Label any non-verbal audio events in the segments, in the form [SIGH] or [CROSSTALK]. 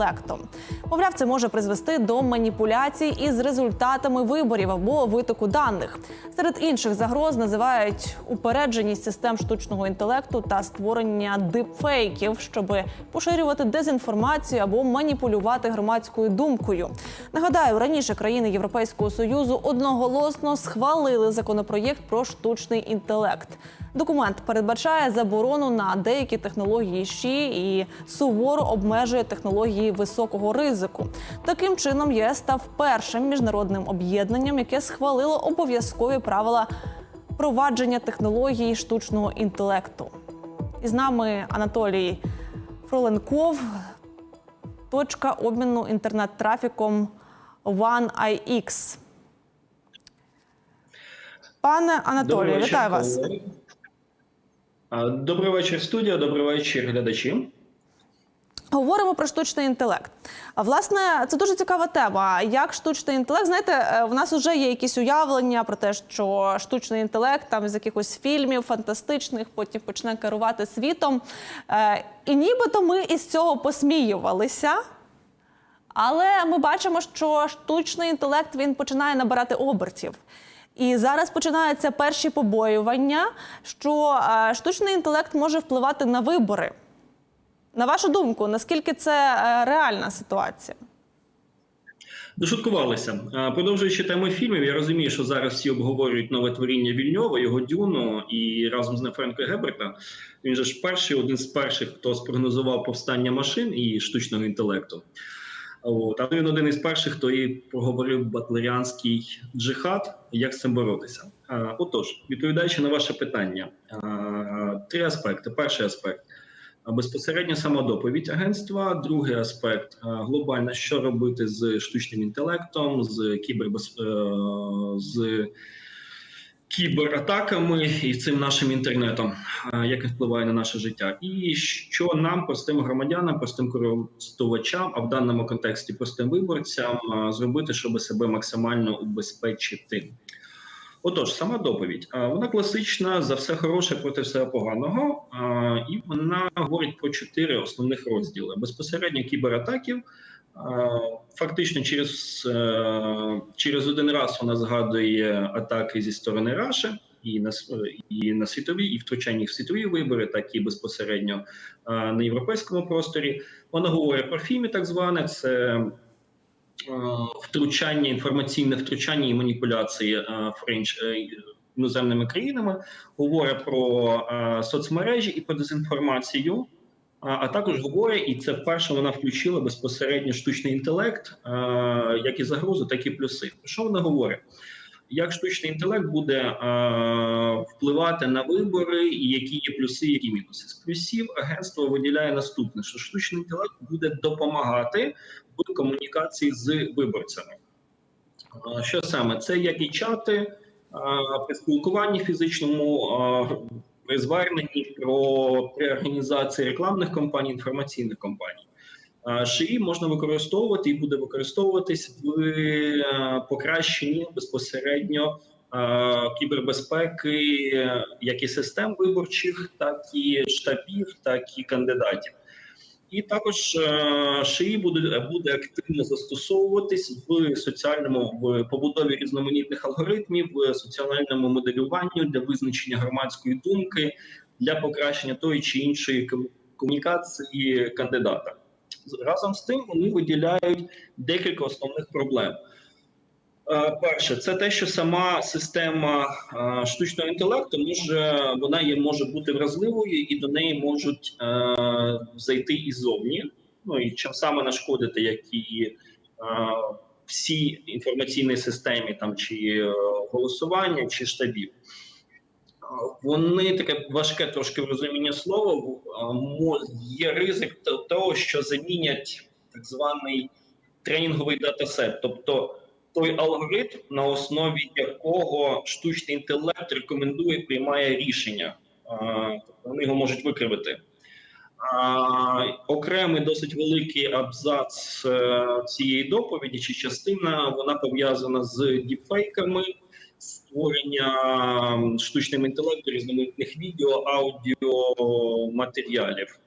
інтелектом. Мовляв, це може призвести до маніпуляцій із результатами виборів або витоку даних. Серед інших загроз називають упередженість систем штучного інтелекту та створення дипфейків, щоб поширювати дезінформацію або маніпулювати громадською думкою. Нагадаю, раніше країни Європейського союзу одноголосно схвалили законопроєкт про штучний інтелект. Документ передбачає заборону на деякі технології ЩІ і суворо обмежує технології високого ризику. Таким чином, ЄС став першим міжнародним об'єднанням, яке схвалило обов'язкові правила провадження технологій штучного інтелекту. І з нами Анатолій Фроленков, точка обміну інтернет-трафіком OneIX. Пане Анатолію, вітаю вас. Добрий вечір, студія. Добрий вечір, глядачі. Говоримо про штучний інтелект. Власне, це дуже цікава тема. Як штучний інтелект, знаєте, е, в нас вже є якісь уявлення про те, що штучний інтелект там з якихось фільмів фантастичних потім почне керувати світом. Е, І нібито ми із цього посміювалися. Але ми бачимо, що штучний інтелект він починає набирати обертів. І зараз починаються перші побоювання, що е, штучний інтелект може впливати на вибори. На вашу думку, наскільки це е, реальна ситуація? Дошуткувалися. Продовжуючи тему фільмів, я розумію, що зараз всі обговорюють нове творіння Вільньова, його дюну і разом з ним Френка Геберта. Він же ж перший, один з перших, хто спрогнозував повстання машин і штучного інтелекту. От. А він один із перших, хто і проговорив батлеріанський джихад, як з цим боротися. Отож, відповідаючи на ваше питання, три аспекти. Перший аспект. Безпосередньо самодоповідь агентства. Другий аспект глобально, що робити з штучним інтелектом, з кібербез... е, з кібератаками і цим нашим інтернетом, як він впливає на наше життя, і що нам, простим громадянам, простим користувачам, а в даному контексті простим виборцям, зробити, щоб себе максимально убезпечити. Отож, сама доповідь. Вона класична за все хороше проти все поганого, і вона говорить про чотири основних розділи: безпосередньо кібератаків. А, Фактично, через, е, через один раз вона згадує атаки зі сторони Раші і на і на світові, і втручання в світові вибори, так і безпосередньо е, на європейському просторі. Вона говорить про фімі, так зване, це е, втручання, інформаційне втручання і маніпуляції е, френч е, іноземними країнами, говорить про е, соцмережі і про дезінформацію. А, також говорить, і це вперше вона включила безпосередньо штучний інтелект, е, як і загрозу, так і плюси. Що вона говорить? Як штучний інтелект буде е, впливати на вибори, і які є плюси, які мінуси? З плюсів агентство виділяє наступне: що штучний інтелект буде допомагати в комунікації з виборцями. Е, Що саме? Це як і чати при спілкуванні фізичному, при зверненні про при організації рекламних кампаній, інформаційних кампаній. ШИІ можна використовувати і буде використовуватись в е, покращенні безпосередньо кібербезпеки як і систем виборчих, так і штабів, так і кандидатів. І також шиї буде, буде активно застосовуватись в соціальному в побудові різноманітних алгоритмів, в соціальному моделюванні для визначення громадської думки для покращення тої чи іншої комунікації кандидата. Разом з тим вони виділяють декілька основних проблем. Е, Перше, це те, що сама система е, штучного інтелекту може вона є може бути вразливою, і до неї можуть е, зайти іззовні. Ну і чим саме нашкодити, як і всі інформаційній системі, там чи голосування, чи штабів. Вони таке важке трошки в розуміння слова. Є ризик того, що замінять так званий тренінговий датасет, тобто той алгоритм, на основі якого штучний інтелект рекомендує, приймає рішення. Тобто Вони його можуть викривити. А, Окремий досить великий абзац е, цієї доповіді чи частина вона пов'язана з діпфейками, створення штучним інтелектом різноманітних відео, аудіо матеріалів.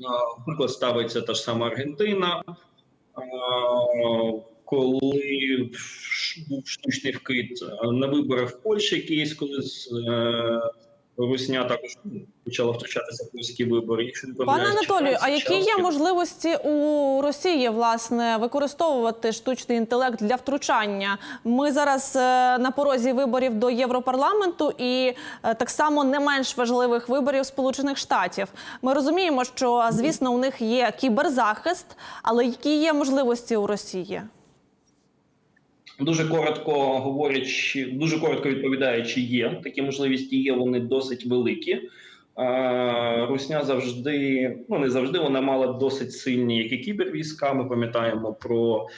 Наприклад, ставиться та ж сама Аргентина, коли був штучний вкид на виборах в Польщі якийсь, коли з, е, Русня також ну, почала втручатися в польські вибори. Пане Анатолію, а які є можливості у Росії власне використовувати штучний інтелект для втручання? Ми зараз е, на порозі виборів до Європарламенту і е, так само не менш важливих виборів Сполучених Штатів. Ми розуміємо, що звісно у них є кіберзахист, але які є можливості у Росії? Дуже коротко говорячи, дуже коротко відповідаючи, є такі можливості. Є вони досить великі. Русня завжди, ну не завжди, вона мала досить сильні, як і кібервійська. Ми пам'ятаємо про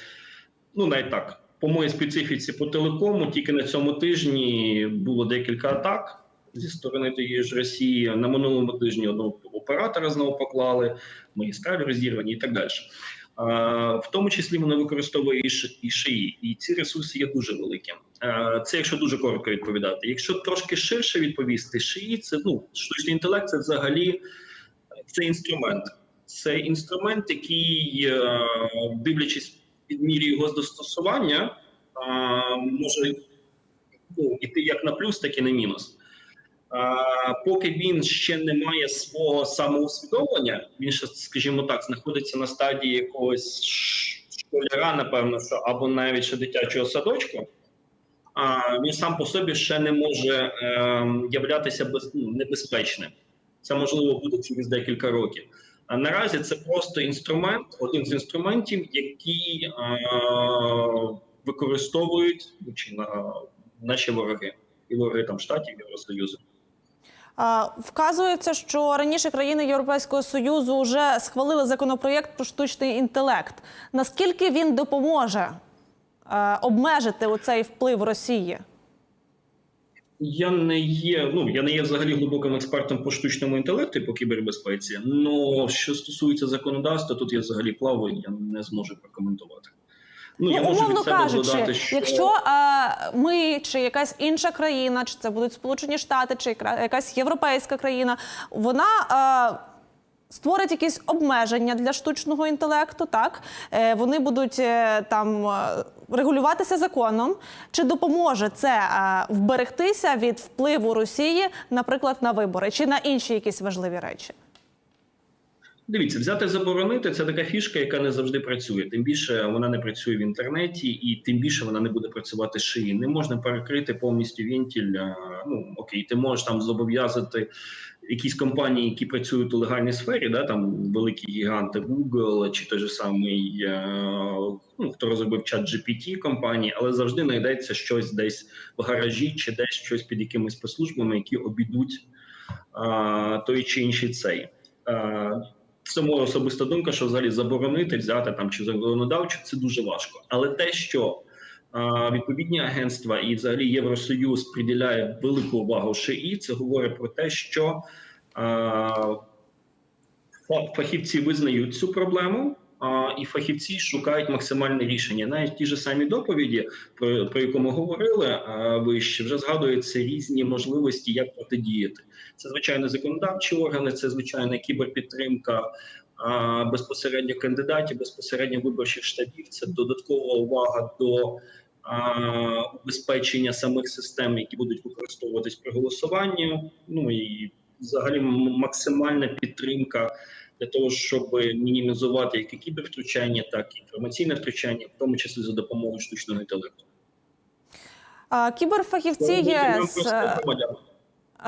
ну навіть так. По моїй специфіці по телекому тільки на цьому тижні було декілька атак зі сторони тієї ж Росії. На минулому тижні одного оператора знову поклали, скалі розірвані і так далі. В тому числі вона використовує і шиї, і ці ресурси є дуже великі. Це якщо дуже коротко відповідати. Якщо трошки ширше відповісти, шиї це ну штучний інтелект, це взагалі це інструмент. Це інструмент, який, е, дивлячись під мірі його застосування, може ну, іти як на плюс, так і на мінус. Поки він ще не має свого самоусвідомлення, він ще, скажімо так, знаходиться на стадії якогось школяра, напевно, що або навіть ще дитячого садочку. А він сам по собі ще не може е, являтися без, ну, небезпечним. Це можливо буде через декілька років. А наразі це просто інструмент, один з інструментів, які е, використовують ну, чи на наші вороги і вороги там штатів Євросоюзу. Вказується, що раніше країни Європейського союзу вже схвалили законопроєкт про штучний інтелект. Наскільки він допоможе е, обмежити оцей вплив Росії? Я не є, ну я не є взагалі глибоким експертом по штучному інтелекту по кібербезпеці. Ну що стосується законодавства, тут я взагалі плаваю, я не зможу прокоментувати. Ну, я можу умовно від себе кажучи, додати, що якщо е, ми чи якась інша країна, чи це будуть Сполучені Штати, чи якась європейська країна, вона е, створить якісь обмеження для штучного інтелекту, так е, вони будуть е, там е, регулюватися законом. Чи допоможе це е, вберегтися від впливу Росії, наприклад, на вибори, чи на інші якісь важливі речі? Дивіться, взяти заборонити це така фішка, яка не завжди працює. Тим більше вона не працює в інтернеті, і тим більше вона не буде працювати шиї. Не можна перекрити повністю вентиль. Ну окей, ти можеш там зобов'язати якісь компанії, які працюють у легальній сфері, да там великі гіганти Google чи той же самий е, ну, хто розробив чат GPT компанії, але завжди знайдеться щось десь в гаражі чи десь щось під якимись послужбами, які обійдуть а, той чи інший цей. Це моя особиста думка, що взагалі заборонити, взяти там чи законодавчо це дуже важко. Але те, що відповідні агентства і взагалі Євросоюз приділяє велику увагу ШИІ, це говорить про те, що фахівці визнають цю проблему. І фахівці шукають максимальне рішення. Навіть ті ж самі доповіді, про, про яку ми говорили вище, вже згадуються різні можливості, як протидіяти. Це звичайно законодавчі органи, це звичайно кіберпідтримка безпосередньо кандидатів, безпосередньо виборчих штабів. Це додаткова увага до убезпечення самих систем, які будуть використовуватись при голосуванні. Ну і взагалі максимальна підтримка для того, щоб мінімізувати як і кібервтручання, так і інформаційне втручання, в тому числі за допомогою штучного інтелекту. А, Кіберфахівці ЄС е,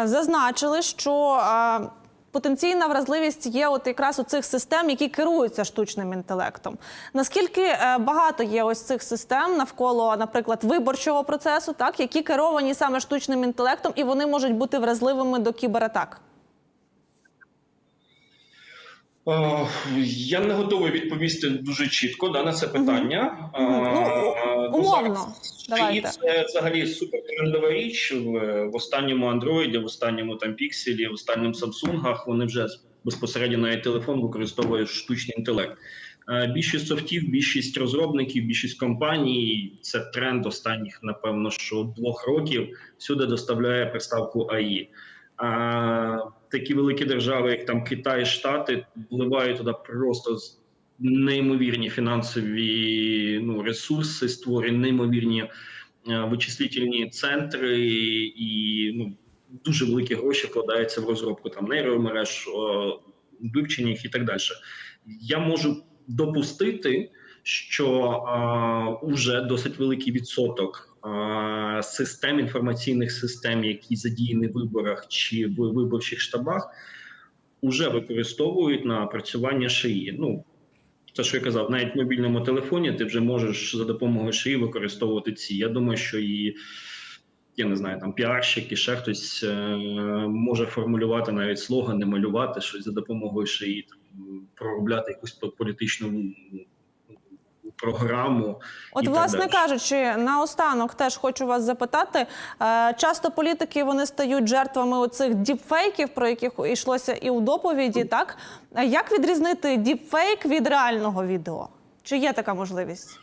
зазначили, що е, потенційна вразливість є от якраз у цих систем, які керуються штучним інтелектом. Наскільки е, багато є ось цих систем навколо, наприклад, виборчого процесу, так які керовані саме штучним інтелектом, і вони можуть бути вразливими до кібератак? Е, Я не готовий відповісти дуже чітко да, на це питання. Мгм. Ну, Е, ну, умовно, давайте. Це взагалі супертрендова річ. В, в останньому Android, в останньому там Pixel, в останньому Samsung вони вже безпосередньо навіть телефон використовує штучний інтелект. Е, Більшість софтів, більшість розробників, більшість компаній це тренд останніх, напевно, що двох років всюди доставляє приставку АІ. Такі великі держави, як там Китай, Штати, вливають туди просто неймовірні фінансові ну, ресурси, створюють неймовірні е, вичислительні центри, і ну, дуже великі гроші вкладаються в розробку там нейромереж, вивчення їх і так далі. Я можу допустити, що а, уже досить великий відсоток систем інформаційних систем, які задіяні в виборах чи в виборчих штабах, уже використовують на опрацювання шиї. Ну те, що я казав, навіть в мобільному телефоні ти вже можеш за допомогою шиї використовувати ці. Я думаю, що і я не знаю, там піарщик і ще хтось е, може формулювати навіть слогани, малювати щось за допомогою шиї, проробляти якусь політичну програму. От, і так власне далі. кажучи, наостанок теж хочу вас запитати. е, Часто політики вони стають жертвами оцих діпфейків, про яких йшлося і у доповіді. Так як відрізнити діпфейк від реального відео? Чи є така можливість?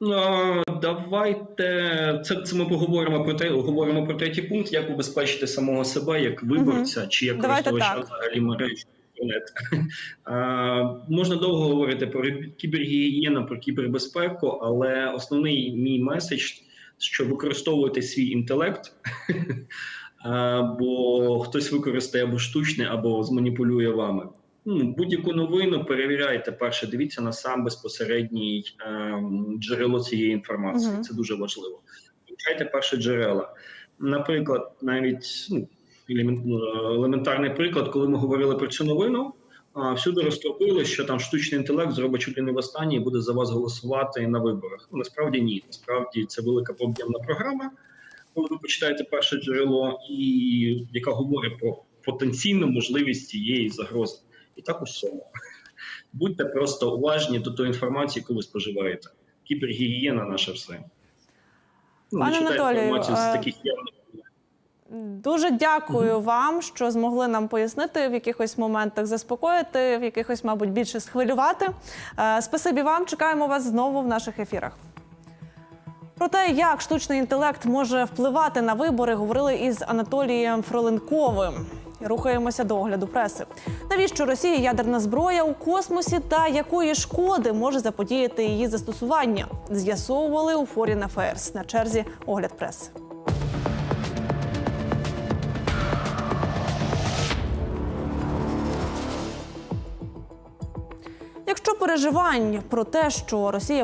Ну, давайте це, це ми поговоримо про те, говоримо про третій пункт, як убезпечити самого себе як виборця чи як користувача взагалі мережі інтернет. [LAUGHS] Можна довго говорити про кібергігієну, про кібербезпеку, але основний мій меседж, що використовуйте свій інтелект, [LAUGHS] а, бо хтось використає або штучне, або зманіпулює вами. Ну, будь-яку новину перевіряйте перше, дивіться на сам безпосередній джерело цієї інформації. Це дуже важливо. Вивчайте перше джерела. Наприклад, навіть ну, елементарний приклад, коли ми говорили про цю новину, всюди розтопили, що там штучний інтелект зробить чуть ли не в останній і буде за вас голосувати на виборах. Ну, насправді ні. Насправді це велика об'ємна програма. Коли ви почитаєте перше джерело, і яка говорить про потенційну можливість цієї загрози. І так у всьому. [LAUGHS] Будьте просто уважні до тої інформації, яку ви споживаєте. Кібергігієна наше все. Ну, не Пане читайте Анатолію, інформацію з е, таких явних. Дуже дякую вам, що змогли нам пояснити в якихось моментах заспокоїти, в якихось, мабуть, більше схвилювати. Е, Спасибі вам. Чекаємо вас знову в наших ефірах. Про те, як штучний інтелект може впливати на вибори, говорили із Анатолієм Фроленковим. Рухаємося до огляду преси. Навіщо Росії ядерна зброя у космосі та якої шкоди може заподіяти її застосування? З'ясовували у Foreign Affairs. На черзі огляд преси. Переживань про те, що Росія